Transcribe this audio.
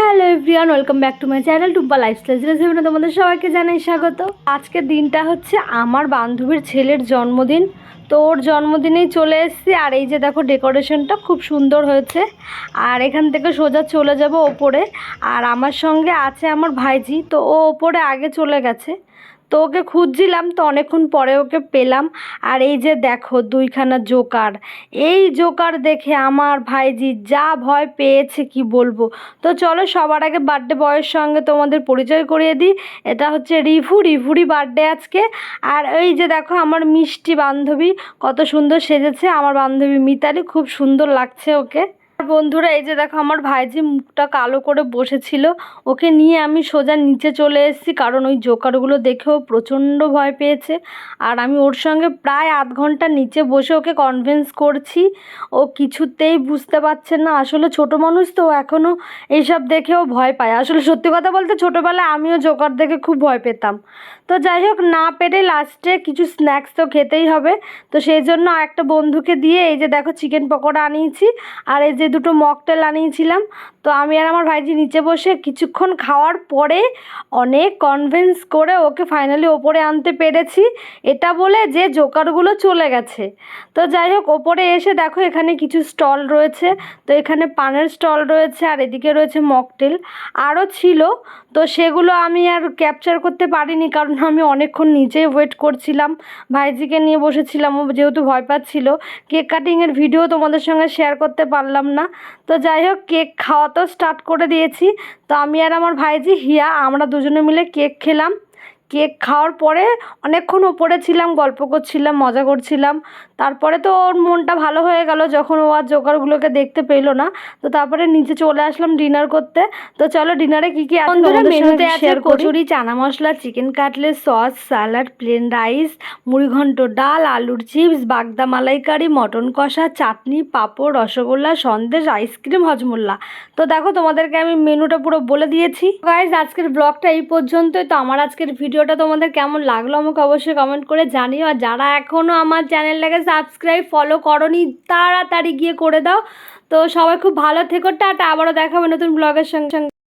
Hello everyone, welcome back to my channel Tumpa lifestyle সেভেনে তোমাদের সবাইকে জানাই স্বাগত। আজকের দিনটা হচ্ছে আমার বান্ধবীর ছেলের জন্মদিন। তো ওর জন্মদিনেই চলে এসেছি আর এই যে দেখো ডেকোরেশনটা খুব সুন্দর হয়েছে। আর এখান থেকে সোজা চলে যাব ওপরে। আর আমার সঙ্গে আছে আমার ভাইজি, তো ও ওপরে আগে চলে গেছে। তো ওকে খুঁজছিলাম, তো অনেকক্ষণ পরে ওকে পেলাম। আর এই যে দেখো, দুইখানা জোকার। এই জোকার দেখে আমার ভাইজি যা ভয় পেয়েছে, কি বলব? তো চলো, সবার আগে বার্থডে বয়ের সঙ্গে তোমাদের পরিচয় করিয়ে দিই। এটা হচ্ছে রিভু। রিভুরই বার্থডে আজকে। আর এই যে দেখো, আমার মিষ্টি বান্ধবী, কত সুন্দর সেজেছে। আমার বান্ধবী মিতালি, খুব সুন্দর লাগছে ওকে। বন্ধুরা, এই যে দেখো আমার ভাইজি মুখটা কালো করে বসেছিল। ওকে নিয়ে আমি সোজা নিচে চলে এসেছি, কারণ ওই জোকারগুলো দেখেও প্রচণ্ড ভয় পেয়েছে। আর আমি ওর সঙ্গে প্রায় আধ ঘণ্টা নিচে বসে ওকে কনভিন্স করছি। ও কিছুতেই বুঝতে পারছে না। আসলে ছোট মানুষ তো এখনও এইসব দেখেও ভয় পায়। আসলে সত্যি কথা বলতে, ছোটোবেলায় আমিও জোকার দেখে খুব ভয় পেতাম। তো যাই হোক, না পেরে লাস্টে কিছু স্ন্যাক্স তো খেতেই হবে। তো সেই জন্য একটা বন্ধুকে দিয়ে এই যে দেখো চিকেন পকোড়া আনিয়েছি। আর এই যে দুটো মকটেল আনিয়েছিলাম। তো আমি আর আমার ভাইজি নিচে বসে কিছুক্ষণ খাওয়ার পরে অনেক কনভিন্স করে ওকে ফাইনালি ওপরে আনতে পেরেছি। এটা বলে যে জোকারগুলো চলে গেছে। তো যাই হোক, ওপরে এসে দেখো এখানে কিছু স্টল রয়েছে। তো এখানে পানের স্টল রয়েছে আর এদিকে রয়েছে মকটেল আরও ছিল, তো সেগুলো আমি আর ক্যাপচার করতে পারিনি কারণ আমি অনেকক্ষণ নিচেই ওয়েট করছিলাম। ভাইজিকে নিয়ে বসেছিলাম, ও যেহেতু ভয় পাচ্ছিল। কেক কাটিংয়ের ভিডিও তোমাদের সঙ্গে শেয়ার করতে পারলাম না। তো যাই হোক, কেক খাওয়া তো স্টার্ট করে দিয়েছি। তো আমি আর আমার ভাইজি হিয়া, আমরা দুজনে মিলে কেক খেলাম। কেক খাওয়ার পরে অনেকক্ষণ ওপরে ছিলাম, গল্প করছিলাম, মজা করছিলাম। তারপরে তো ওর মনটা ভালো হয়ে গেল যখন ও আর জোকারগুলোকে দেখতে পেল না। তো তারপরে নিচে চলে আসলাম ডিনার করতে। তো চলো ডিনারে কি কি বন্ধুরা, মেনুতে আছে kachori chana masala chicken cutlet sauce salad plain rice মুড়িঘণ্ট ডাল আলুর চিপস বাগদা মালাইকারি মটন কষা chutney papad rosogolla sandesh ice cream হজমোল্লা। তো দেখো তোমাদেরকে আমি মেনুটা পুরো বলে দিয়েছি। গাইজ আজকের ব্লগটা এই পর্যন্তই। তো আমার আজকের ভিডিওটা তোমাদের কেমন লাগল আমাকে অবশ্যই কমেন্ট করে জানিও। আর যারা এখনও আমার চ্যানেল চ্যানেলটাকে সাবস্ক্রাইব ফলো করনি, তাড়াতাড়ি গিয়ে করে দাও। তো সবাই খুব ভালো থেকো, টাটা, আবারও দেখাবে নতুন ব্লগের সঙ্গে সঙ্গে।